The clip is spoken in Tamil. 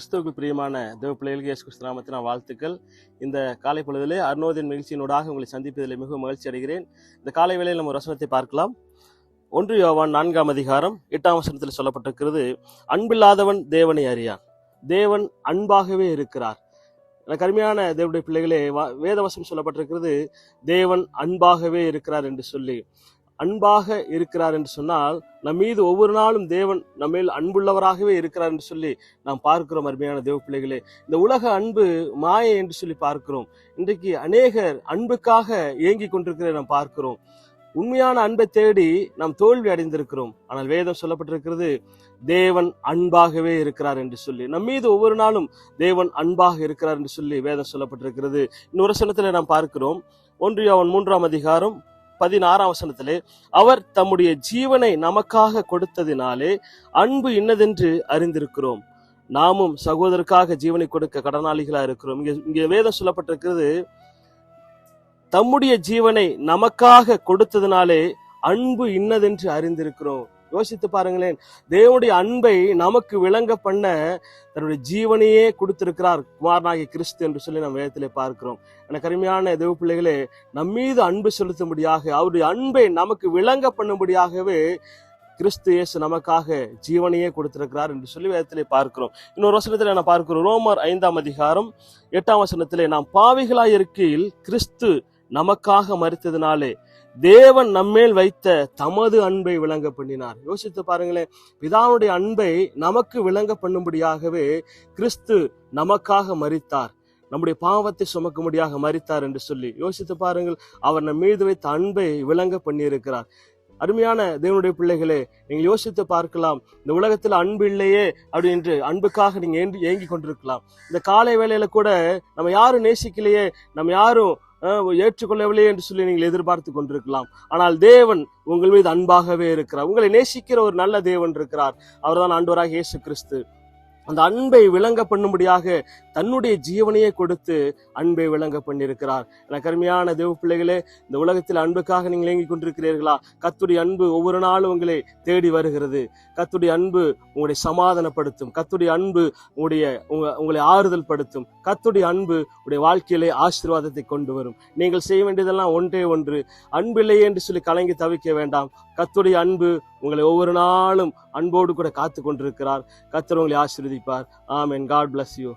பிரியமான தேவ பிள்ளைகளுக்கு இயேசு கிறிஸ்துநாமத்தின வாழ்த்துக்கள். இந்த காலை பொழுதிலே அருணோதின் நிகழ்ச்சியினூடாக உங்களை சந்திப்பதில் மிகவும் மகிழ்ச்சி அடைகிறேன். இந்த காலை வேளையில் நம்ம வசனத்தை பார்க்கலாம். ஒன்று யோவான் நான்காம் அதிகாரம் எட்டாம் வசனத்தில் சொல்லப்பட்டிருக்கிறது அன்பில்லாதவன் தேவனை அறியான். தேவன் அன்பாகவே இருக்கிறார். எனக்கு அருமையான தேவனுடைய பிள்ளைகளே வா- வேதவசம் சொல்லப்பட்டிருக்கிறது தேவன் அன்பாகவே இருக்கிறார் என்று சொல்லி. அன்பாக இருக்கிறார் என்று சொன்னால் நம் மீது ஒவ்வொரு நாளும் தேவன் நம்மேல் அன்புள்ளவராகவே இருக்கிறார் என்று சொல்லி நாம் பார்க்கிறோம் அருமையான தேவ பிள்ளைகளே. இந்த உலக அன்பு மாயை என்று சொல்லி பார்க்கிறோம். இன்றைக்கு அநேகர் அன்புக்காக இயங்கிக் கொண்டிருக்கிறதை நாம் பார்க்கிறோம். உண்மையான அன்பை தேடி நாம் தோல்வி அடைந்திருக்கிறோம். ஆனால் வேதம் சொல்லப்பட்டிருக்கிறது தேவன் அன்பாகவே இருக்கிறார் என்று சொல்லி. நம் மீது ஒவ்வொரு நாளும் தேவன் அன்பாக இருக்கிறார் என்று சொல்லி வேதம் சொல்லப்பட்டிருக்கிறது. இன்னொரு வசனத்துல நாம் பார்க்கிறோம். ஒன்று அவன் மூன்றாம் அதிகாரம் பதினாறாம் வசனத்திலே அவர் தம்முடைய ஜீவனை நமக்காக கொடுத்ததினாலே அன்பு இன்னதென்று அறிந்திருக்கிறோம். நாமும் சகோதரருக்காக ஜீவனை கொடுக்க கடனாளிகளா இருக்கிறோம். இங்க இங்க வேதம் சொல்லப்பட்டிருக்கிறது தம்முடைய ஜீவனை நமக்காக கொடுத்ததினாலே அன்பு இன்னதென்று அறிந்திருக்கிறோம். யோசித்து பாருங்களேன். தேவனுடைய அன்பை நமக்கு விளங்க பண்ண தன்னுடைய ஜீவனையே கொடுத்திருக்கிறார் குமாரனாகி கிறிஸ்து என்று சொல்லி நம்ம வேதத்திலே பார்க்கிறோம். எனக்கு அருமையான தேவ பிள்ளைகளே நம்மீது அன்பு செலுத்தும்படியாக அவருடைய அன்பை நமக்கு விளங்க பண்ணும்படியாகவே கிறிஸ்து இயேசு நமக்காக ஜீவனையே கொடுத்திருக்கிறார் என்று சொல்லி வேதத்திலே பார்க்கிறோம். இன்னொரு வசனத்தில் நான் பார்க்கிறோம் ரோமர் ஐந்தாம் அதிகாரம் எட்டாம் வசனத்திலே நாம் பாவிகளாய் இருக்கையில் கிறிஸ்து நமக்காக மறித்ததினாலே தேவன் நம்மேல் வைத்த தமது அன்பை விளங்க பண்ணினார். யோசித்து பாருங்களேன் பிதாவுடைய அன்பை நமக்கு விளங்க பண்ணும்படியாகவே கிறிஸ்து நமக்காக மறித்தார். நம்முடைய பாவத்தை சுமக்கும்படியாக மறித்தார் என்று சொல்லி யோசித்து பாருங்கள் அவர் நம் மீது வைத்த அன்பை விளங்க பண்ணியிருக்கிறார். அருமையான தேவனுடைய பிள்ளைகளே நீங்கள் யோசித்து பார்க்கலாம் இந்த உலகத்தில் அன்பு இல்லையே அப்படி என்று அன்புக்காக நீங்கள் ஏங்கி ஏங்கி கொண்டிருக்கலாம். இந்த காலை வேளையில கூட நம்ம யாரும் நேசிக்கலையே நம்ம யாரும் ஏற்றுக்கொள்ளவில்லை என்று சொல்லி நீங்கள் எதிர்பார்த்து கொண்டிருக்கலாம். ஆனால் தேவன் உங்கள் மீது அன்பாகவே இருக்கிறார். உங்களை நேசிக்கிற ஒரு நல்ல தேவன் இருக்கிறார். அவர்தான் ஆண்டவராக இயேசு கிறிஸ்து. அந்த அன்பை விளங்க பண்ணும்படியாக தன்னுடைய ஜீவனையே கொடுத்து அன்பை விளங்க பண்ணியிருக்கிறார். என கருமையான தேவ பிள்ளைகளே இந்த உலகத்தில் அன்புக்காக நீங்கள் இயங்கிக் கொண்டிருக்கிறீர்களா? கத்துடைய அன்பு ஒவ்வொரு நாளும் உங்களை தேடி வருகிறது. கத்துடைய அன்பு உங்களை சமாதானப்படுத்தும். கத்துடைய அன்பு உங்களுடைய உங்க உங்களை ஆறுதல் படுத்தும். கத்துடைய அன்பு உடைய வாழ்க்கையிலே ஆசீர்வாதத்தை கொண்டு வரும். நீங்கள் செய்ய வேண்டியதெல்லாம் ஒன்றே ஒன்று. அன்பில்லையே என்று சொல்லி கலங்கி தவிக்க வேண்டாம். கத்துடைய அன்பு உங்களை ஒவ்வொரு நாளும் அன்போடு கூட காத்து கொண்டிருக்கிறார் கத்தர் உங்களை ஆசீர்வதிப்பார். என் காட் பிளஸ் யூ